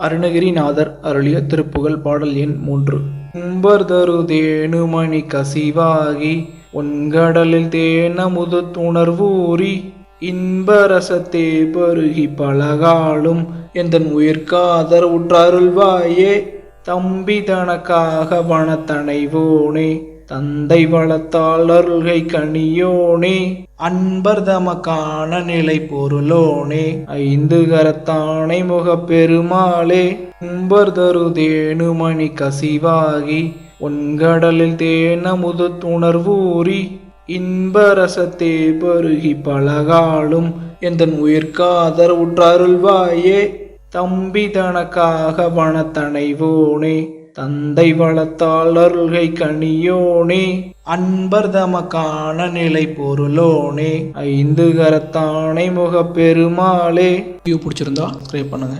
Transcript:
அருணகிரிநாதர் அருளிய திருப்புகழ் பாடல் எண் மூன்று. உம்பர்தரு தேனுமணி கசிவாகி உன்கடலில் தேனமுது துணர்வூரி இன்பரசத்தே பருகி பலகாலும் எந்தன் உயிர்காதர் உற்றருள்வாயே தம்பி தனக்காக வனத்தனைவோனே தந்தை வளத்தால் அருள்கை கனியோனே அன்பர் தமக்கான நிலை பொருளோனே ஐந்து கரத்தானை முகப்பெருமாளே கும்பர் உம்பர் தரு தேனுமணி கசிவாகி உன்கடலில் தேனமுது துணர்வூறி இன்பரசத்தே பருகி பலகாலும் எந்தன் உயிர்காதர் உற்றருள்வாயே தம்பி தனக்காக வனத்தனைவோனே தந்தை வளத்தால் அருள்கை கனியோனே அன்பர் தமக்கான நிலை பொருளோனே ஐந்து கரத்தானை முகப்பெருமாளே. வீடியோ பிடிச்சிருந்தா சப்ஸ்கிரைப் பண்ணுங்க.